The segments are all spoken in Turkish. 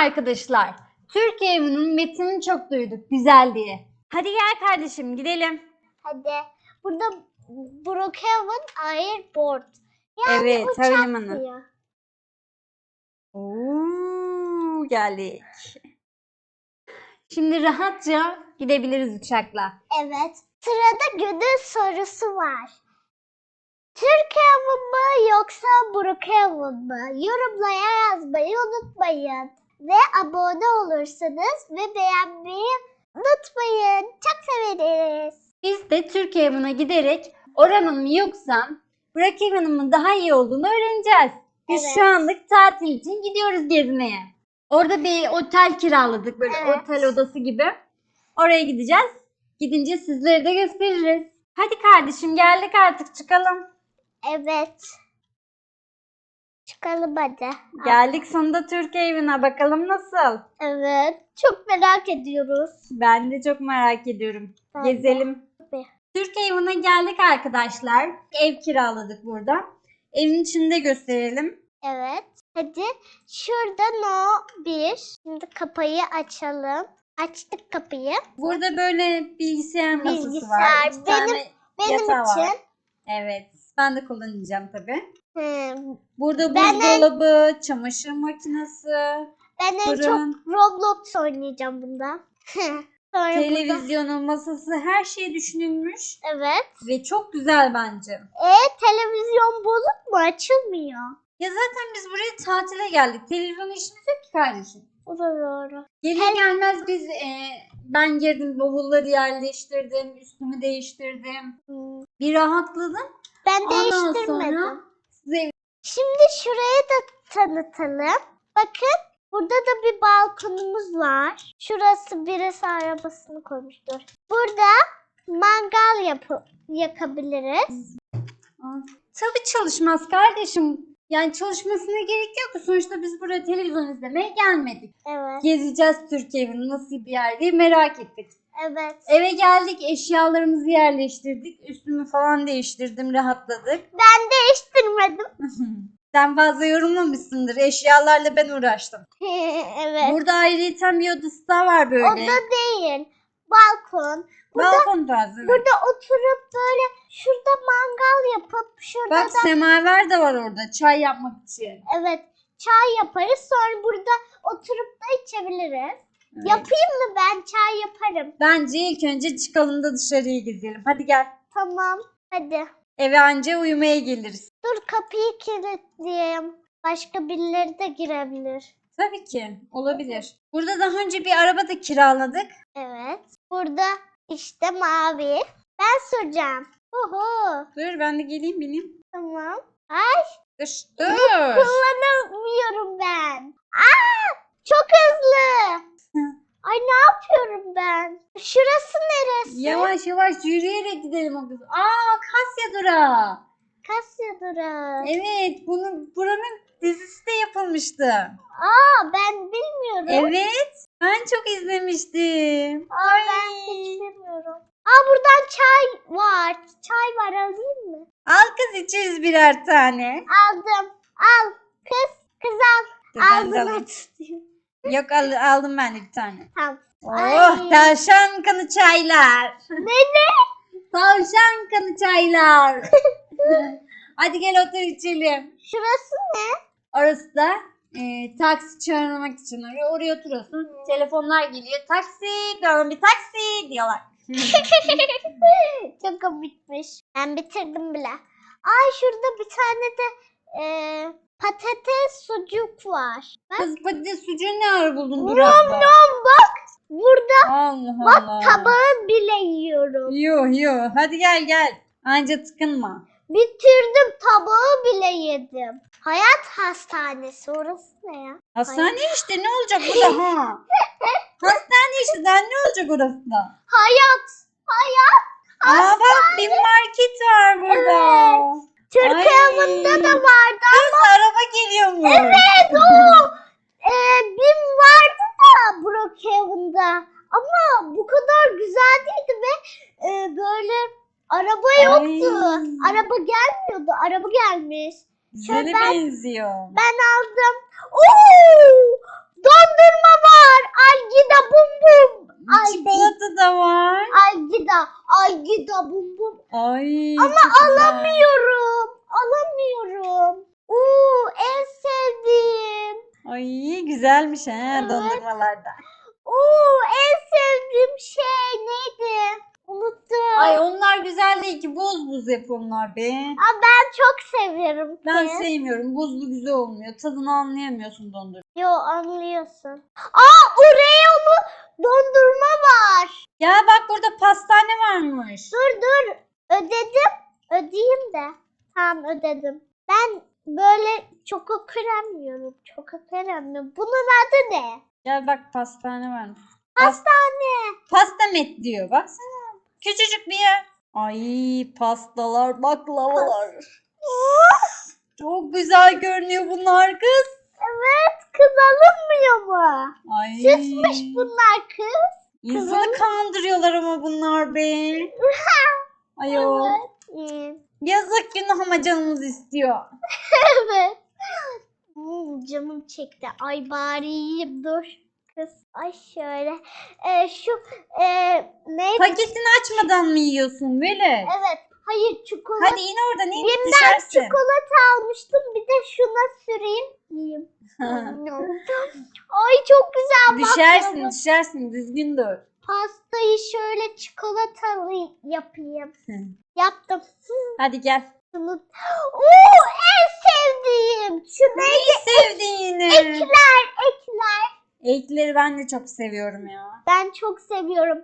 arkadaşlar. Türkiye evinin metnini çok duyduk güzel diye. Hadi gel kardeşim gidelim. Hadi. Burada Brookhaven Airport. Yani Evet, uçak havalimanı. diyor. Oo, geldik. Şimdi rahatça gidebiliriz uçakla. Evet. Sırada gönül sorusu var. Türkiye mı yoksa Brookhaven mı? Yorumlara yazmayı unutmayın. Ve abone olursanız ve beğenmeyi unutmayın. Çok severiz. Biz de Türkiye evine giderek oranın mı yoksa Brookhaven'ın mı daha iyi olduğunu öğreneceğiz. Biz Evet. şu anlık tatil için gidiyoruz gezmeye. Orada bir otel kiraladık böyle Evet. otel odası gibi. Oraya gideceğiz. Gidince sizlere de gösteririz. Hadi kardeşim geldik artık çıkalım. Evet. Çıkalım hadi. Geldik sonunda Türkiye evine bakalım nasıl. Evet. Çok merak ediyoruz. Ben de çok merak ediyorum. Ben de. Gezelim. Tabii. Türkiye evine geldik arkadaşlar. Ev kiraladık burada. Evin içinde gösterelim. Evet. Hadi şurada no bir. Şimdi kapıyı açalım. Açtık kapıyı. Burada böyle bilgisayar masası var. Bilgisayar. İki tane Benim yatağı var. için. Evet. Ben de kullanacağım tabii. Hı, Burada Ben buzdolabı, çamaşır makinesi, Ben en fırın, çok Roblox oynayacağım bunda. Sonra burada. televizyonu, masası her şey düşünülmüş. Evet. Ve çok güzel bence. E televizyon bozuk mu? Açılmıyor. Ya zaten biz buraya tatile geldik. Televizyon işimiz yok ki kardeşim. O da doğru. Gelir Tel- gelmez biz e, ben girdim bavulları yerleştirdim, üstümü değiştirdim. Hmm. Bir rahatladım. Ben Ondan değiştirmedim. sonra size Şimdi şurayı da tanıtalım. Bakın burada da bir balkonumuz var. Şurası birisi arabasını koymuştur. Burada mangal yapı yakabiliriz. Tabii çalışmaz kardeşim. Yani çalışmasına gerek yok. Sonuçta biz buraya televizyon izlemeye gelmedik. Evet. Gezeceğiz Türkiye evini nasıl bir yer diye merak ettik. Evet. Eve geldik eşyalarımızı yerleştirdik. Üstümü falan değiştirdim rahatladık. Ben değiştirmedim. Sen fazla yorumlamışsındır. Eşyalarla ben uğraştım. evet. Burada ayrıyeten bir odası daha var böyle. O da değil. Balkon. Burada, Balkon tarzı. burada oturup böyle şurada mangal yapıp şurada Bak da semaver de var orada çay yapmak için. evet çay yaparız. Sonra burada oturup da içebiliriz. Evet. Yapayım mı ben çay yaparım. Bence ilk önce çıkalım da dışarıya gezelim. Hadi gel. Tamam. Hadi. Eve anca uyumaya geliriz. Dur kapıyı kilitleyeyim. Başka birileri de girebilir. Tabii ki olabilir. Burada daha önce bir araba da kiraladık. Evet. Burada işte mavi. Ben süreceğim. Uhu. Dur ben de geleyim bineyim. Tamam. Ay Dur. Dur. kullanamıyorum ben. Aa, çok hızlı. Ay ne yapıyorum ben? Şurası neresi? Yavaş yavaş yürüyerek gidelim o kız. Aa Kasya durağı. Kasya durağı. Evet bunun buranın dizisi de yapılmıştı. Aa ben bilmiyorum. Evet. Ben çok izlemiştim. Aa ben hiç bilmiyorum. Aa buradan çay var. Çay var alayım mı? Al kız içeriz birer tane. Aldım. Al. Kız. Kız al. Dur, Aldım. Yok al- aldım ben de bir tane. Tamam. Oh Ay. tavşan kanı çaylar. Ne ne? Tavşan kanı çaylar. Hadi gel otur içelim. Şurası ne? Orası da e, taksi çağırmak için oraya, oraya oturuyorsun. Telefonlar geliyor. Taksi, ben bir taksi diyorlar. Çok komikmiş. Ben bitirdim bile. Ay şurada bir tane de e, patates sucuk var. Kız patates sucuğu ne ara buldun Nom durakta? nom bak. Burada Allah bak Allah. tabağı bile yiyorum. Yo yo hadi gel gel. Anca tıkınma. Bitirdim tabağı bile yedim. Hayat hastanesi orası ne ya? Hastane işte ne olacak burada ha? Hastane işte daha ne olacak orası da? Hayat. Hayat. Aa bak bir market var burada. Evet. Türkiye'mizde de vardı Kız ama. araba geliyormuş. Evet o. e, bin vardı da Brookhaven'da. Ama bu kadar güzel değildi ve e, böyle araba yoktu. Ay. Araba gelmiyordu. Araba gelmiş. Güzele ben- benziyor. Ben aldım. Oo! Dondurma var. Algida bum bum. Çikolata da var. Algida. Algida bum bum. Ay. Ama çok alamıyorum. Alamıyorum. Oo en sevdiğim. Ay güzelmiş ha Evet. dondurmalarda. Oo en sevdiğim şey neydi? Unuttum. Ay onlar güzel değil ki buz buz yap onlar be. Aa, ben çok seviyorum. Ben ki. sevmiyorum. Buzlu güzel olmuyor. Tadını anlayamıyorsun dondurma. Yo anlıyorsun. Aa Oreo'lu dondurma var. Ya bak burada pastane varmış. Dur dur ödedim. Ödeyeyim de. Tamam ödedim. Ben böyle çoko krem yiyorum. Çoko krem mi? Bunun adı ne? Gel bak pastane varmış. Pastane. Pastamet diyor baksana. Küçücük bir yer. Ay pastalar, baklavalar. Çok güzel görünüyor bunlar kız. Evet kız alınmıyor mu? Ay. Süsmüş bunlar kız. İnsanı kandırıyorlar ama bunlar be. Ayol. Evet. Yazık günah ama canımız istiyor. Evet. Hmm, canım çekti. Ay bari yiyeyim dur. Kız. Ay şöyle. Ee, şu e, neydi? Paketini açmadan mı yiyorsun böyle? Evet. Hayır çikolata. Hadi in orada ne Bim'den düşersin. çikolata almıştım. Bir de şuna süreyim. Yiyeyim. Ay çok güzel düşersin baklava. düşersin düzgün dur. Pastayı şöyle çikolatalı yapayım. Yaptım. Hadi gel. Oo en sevdiğim. Şu ne? Neyi sevdiğini. Ekler, ekler. Ekleri ben de çok seviyorum ya. Ben çok seviyorum.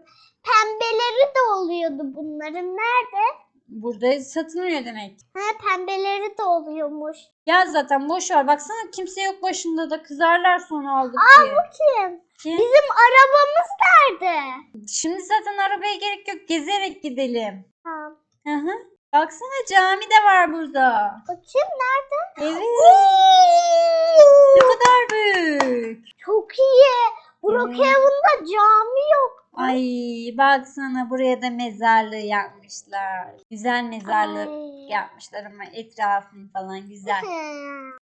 Pembeleri de oluyordu bunların. Nerede? Burada satılmıyor demek. Ha pembeleri de oluyormuş. Ya zaten boş ver. Baksana kimse yok başında da kızarlar sonra aldık Aa diye. bu kim? Kim? Bizim arabamız nerede? Şimdi zaten arabaya gerek yok. Gezerek gidelim. Tamam. Hı hı. Baksana cami de var burada. Bakayım nerede? Evet. Ne kadar büyük. Çok iyi. Evet. Brookhaven'da cami yok. Ay baksana buraya da mezarlığı yapmışlar. Güzel mezarlık Ay. yapmışlar ama etrafın falan güzel.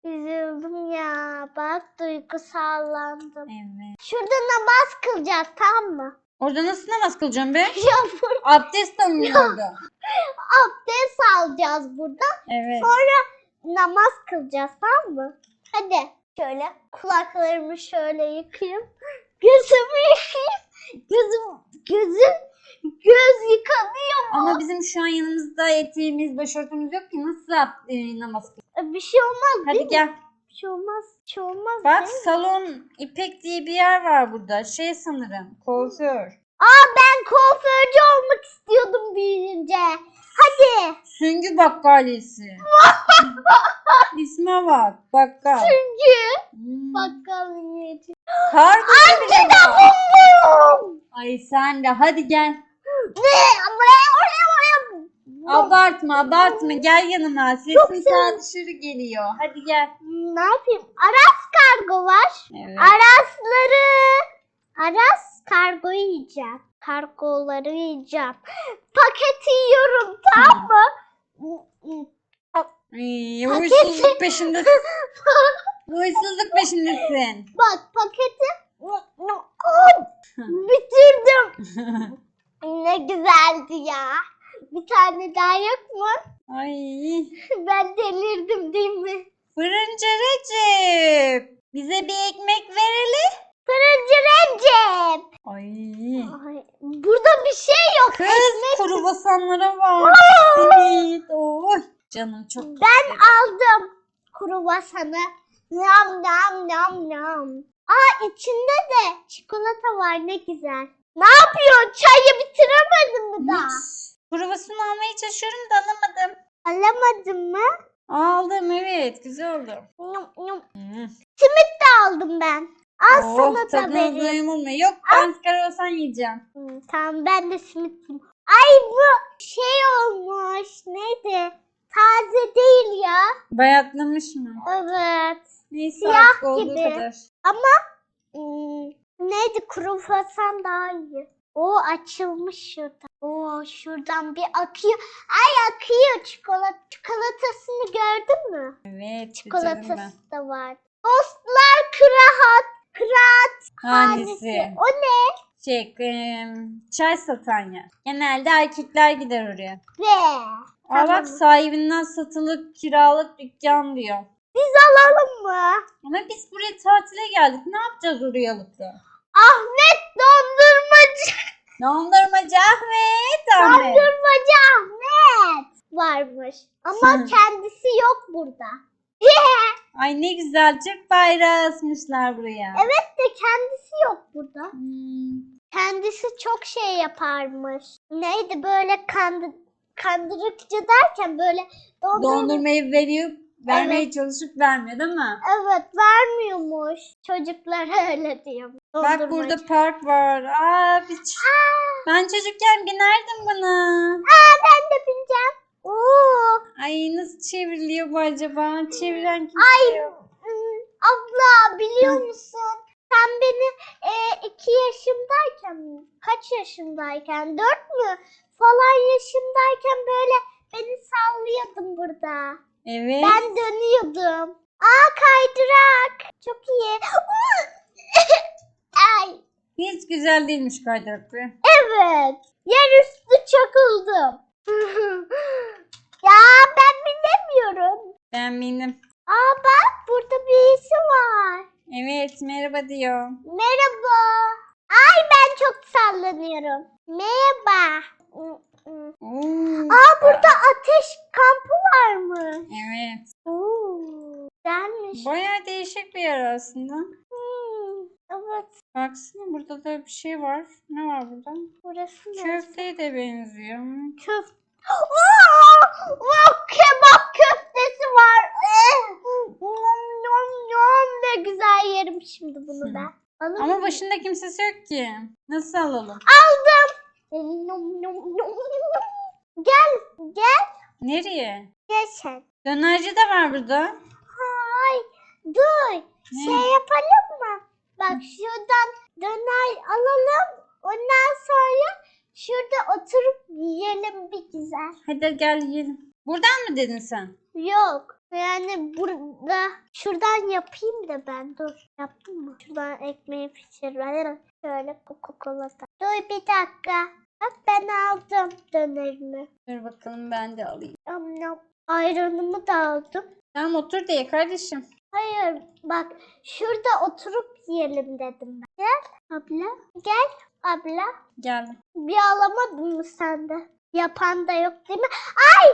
Üzüldüm ya. Bak duygusallandım. Evet. Şurada namaz kılacağız tamam mı? Orada nasıl namaz kılacağım be? Abdest alınıyor orada. Abdest alacağız burada. Evet. Sonra namaz kılacağız tamam mı? Hadi şöyle kulaklarımı şöyle yıkayayım. Gözümü yıkayayım. Gözüm, gözüm, göz yıkanıyor mu? Ama bizim şu an yanımızda eteğimiz, başörtümüz yok ki nasıl e, namaz kılacağız? Bir şey olmaz değil Hadi mi? gel. Bir şey olmaz. Bir şey olmaz Bak değil mi? salon İpek diye bir yer var burada. Şey sanırım kuaför. Aa ben kuaförcü olmak istiyordum büyüyünce. Hadi. Süngü bakkalesi. İsme bak bakkal. Çünkü Hmm. bakkal yiyeceğim. Kargosu bile var. Buldum. Ay sen de hadi gel. Ne? Oraya oraya oraya. Abartma abartma gel yanıma. Çok Sesin sev- daha dışarı geliyor. Hadi gel. Ne yapayım? Aras kargo var. Evet. Arasları. Aras kargoyu yiyeceğim. Kargoları yiyeceğim. Paketi yiyorum tamam mı? Ay, huysuzluk peşindesin. Huysuzluk peşindesin. Bak paketi bitirdim. Ne güzeldi ya. Bir tane daha yok mu? Ay. Ben delirdim değil mi? Fırıncı Recep. Bize bir ekmek verelim. Fırıncı Recep. Ay. Ay, burada bir şey yok. Kız kuru basanlara var. Evet. Oy. Canım çok Ben istedim. aldım kruvasanı. Nam nam nam nam. Aa içinde de çikolata var ne güzel. Ne yapıyorsun? Çayı bitiremedim mi daha? Hiç. Kruvasan almaya çalışıyorum da alamadım. Alamadın mı? Aldım evet güzel oldu. Yum, yum. Hmm. De aldım ben. Al Oh, sana da tadına vereyim. olmuyor. Yok ben kruvasan yiyeceğim. Hmm, tamam ben de simit yiyeyim. Ay bu şey olmuş. Neydi? Taze değil ya. Bayatlamış mı? Evet. Neyse Siyah artık olduğu gibi. kadar. Hmm, neydi? Kruvasan daha iyi. O açılmış şurada. Oo şuradan bir akıyor. Ay akıyor çikolata. Çikolatasını gördün mü? Evet Çikolatası da var. Dostlar kıraat. Hangisi? O ne? Şey, e, çay satan yer. Genelde erkekler gider oraya. Ve Aa bak sahibinden satılık kiralık dükkan diyor. biz alalım mı? Ama biz buraya tatile geldik. Ne yapacağız oraya alıp da? Ahmet dondurmacı. Dondurmacı Ahmet. Ahmet. Dondurmacı Ahmet varmış. Ama kendisi yok burada. Ay ne güzel Türk bayrağı asmışlar buraya. Evet de kendisi yok burada. Hmm. Kendisi çok şey yaparmış. Neydi böyle kandı, kandırıkçı derken böyle dondurma... Dondurmayı veriyor, vermeye çalışıp vermiyor değil mi? Evet vermiyormuş. Çocuklara öyle diyor. Bak burada park var. Aa, bir ç- Aa, ben çocukken binerdim buna. aa, ben de bineceğim. Oo. Ay nasıl çevriliyor bu acaba? Çeviren kimse Ay yok. abla biliyor musun? Sen beni e, iki yaşımdayken, kaç yaşındayken, dört mü falan yaşındayken böyle beni sallıyordun burada. Evet. Ben dönüyordum. Aa kaydırak. Çok iyi. Ay Hiç güzel değilmiş kaydıraklı. evet. Yer üstü çakıldım. ya ben bindim. Aa bak burada birisi var. Evet merhaba diyor. Merhaba. Ay ben çok sallanıyorum. Merhaba. Oo. Aa burada ateş kampı var mı? Evet. Oo, güzelmiş. Baya değişik bir yer aslında. Hmm, evet Baksana burada da bir şey var. Ne var burada? burası ne? Köfteye de benziyor. Köfte. Aa, wow, kebap köftesi var. Eh, Nom nom nom ne güzel yerim şimdi bunu ben. Alır Ama başında kimsesi yok ki. Nasıl alalım? aldım. Nom nom nom nom. Gel gel Nereye? gel sen. Dönerci de var burada. Hay dur. Ne? Şey yapalım mı? Bak şuradan döner alalım. Ondan sonra yiyelim bir güzel. Hadi gel yiyelim. Buradan mı dedin sen? Yok. Yani burada şuradan yapayım da ben dur. Yaptım mı? Şuradan ekmeği pişirelim. Şöyle Coca-Cola da. Dur bir dakika. Bak ben aldım dönerimi. Dur bakalım ben de alayım. Yam. Ayranımı da aldım. Tamam otur diye kardeşim. Hayır bak şurada oturup yiyelim dedim ben. Gel abla. Gel abla. Geldim. Bir alamadın mı sen de? Yapan da yok değil mi? Ay!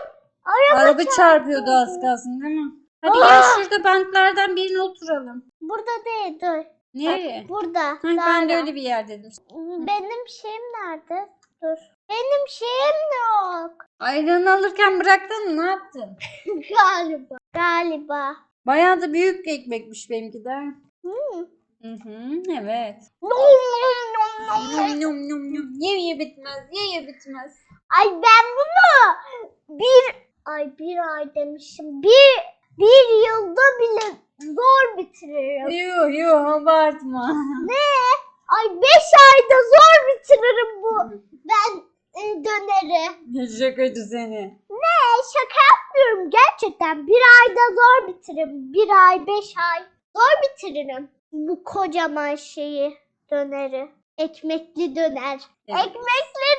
Araba, Araba çarpıyordu az kalsın değil mi? Hadi gel şurada banklardan birine oturalım. Burada değil dur. Nereye? Bak, burada. Hah, ben de Daha- öyle bir yer dedim. Benim şeyim nerede? Dur. Benim şeyim yok. Ayranı alırken bıraktın mı? Ne yaptın? Galiba. Galiba. Bayağı da büyük bir ekmekmiş benimki de. Hmm. Hı hı, evet. Nom, nom, nom, nom. Yum yum yum yum. Ye ye bitmez, ye ye bitmez. Ay ben bunu bir ay bir ay demişim. Bir bir yılda bile zor bitiririm. Yuh yuh abartma. Ne? Ay beş ayda zor bitiririm bu. Ben e, döneri. Ne şakacı seni. Ne şaka yapmıyorum gerçekten. Bir ayda zor bitiririm. Bir ay, beş ay. Zor bitiririm. Bu kocaman şeyi döneri. Ekmekli döner. Evet. Ekmekli.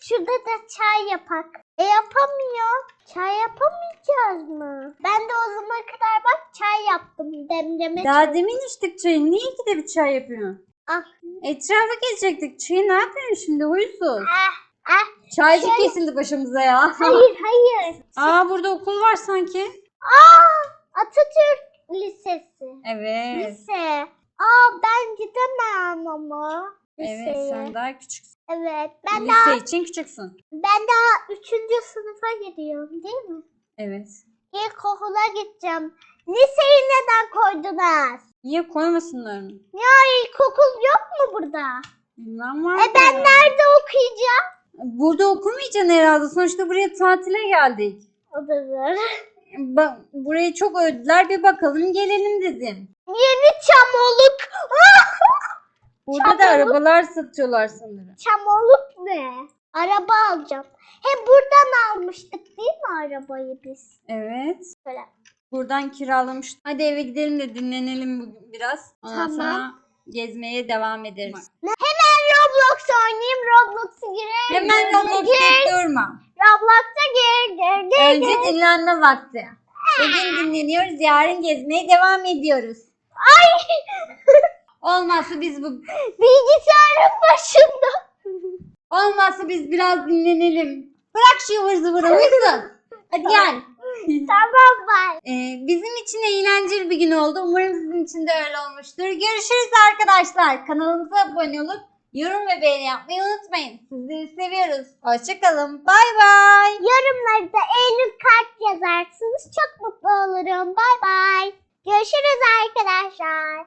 Şurada da çay yapak. E yapamıyor. Çay yapamayacağız mı? Ben de o zamana kadar bak çay yaptım. Demleme çay. Daha demin içtik çayı. Niye ki de bir çay yapıyorsun? Ah. Etrafa gelecektik. Çayı ne yapıyorsun şimdi huysuz? Ah, ah. Çaycı Şöyle- kesildi başımıza ya. Hayır hayır. Aa burada okul var sanki. Aa Atatürk Lisesi. Evet. Lise. Aa ben gidemem ama. Evet Liseye. sen daha küçüksün. Evet. Ben Lise daha için küçüksün. ben daha üçüncü sınıfa gidiyorum değil mi? Evet. İlkokula gideceğim. Liseyi neden koydunuz? Niye koymasınlar mı? Ya ilkokul yok mu burada? Bilmem var E ben nerede okuyacağım? Burada okumayacaksın herhalde. Sonuçta buraya tatile geldik. O da zor. Ba- burayı çok övdüler. Bir bakalım gelelim dedim. Yeni Çamoluk. Da Çamoluk. arabalar satıyorlar sanırım. Çamoluk ne? Araba alacağım. He buradan almıştık değil mi arabayı biz? Evet. Böyle. Buradan kiralamış. Hadi eve gidelim de dinlenelim bugün biraz. Ondan Tamam. sonra gezmeye devam ederiz. Hemen Roblox oynayayım. Roblox'a girelim. Hemen Roblox'ta durma. Roblox'a gir gir gir. Önce dinlenme vakti. Bugün dinleniyoruz, yarın gezmeye devam ediyoruz. Ay. Olmazsa biz bu Bilgisayarın başında. olmazsa biz biraz dinlenelim. Bırak şu ıvır zıvırı huysuz. Hadi gel. tamam ben. Ee, bizim için eğlenceli bir gün oldu. Umarım sizin için de öyle olmuştur. Görüşürüz arkadaşlar. Kanalımıza abone olup yorum ve beğeni yapmayı unutmayın. Sizleri seviyoruz. Hoşçakalın. Bay bay. Yorumlarda Eylül kalp yazarsınız. Çok mutlu olurum. Bay bay. Görüşürüz arkadaşlar.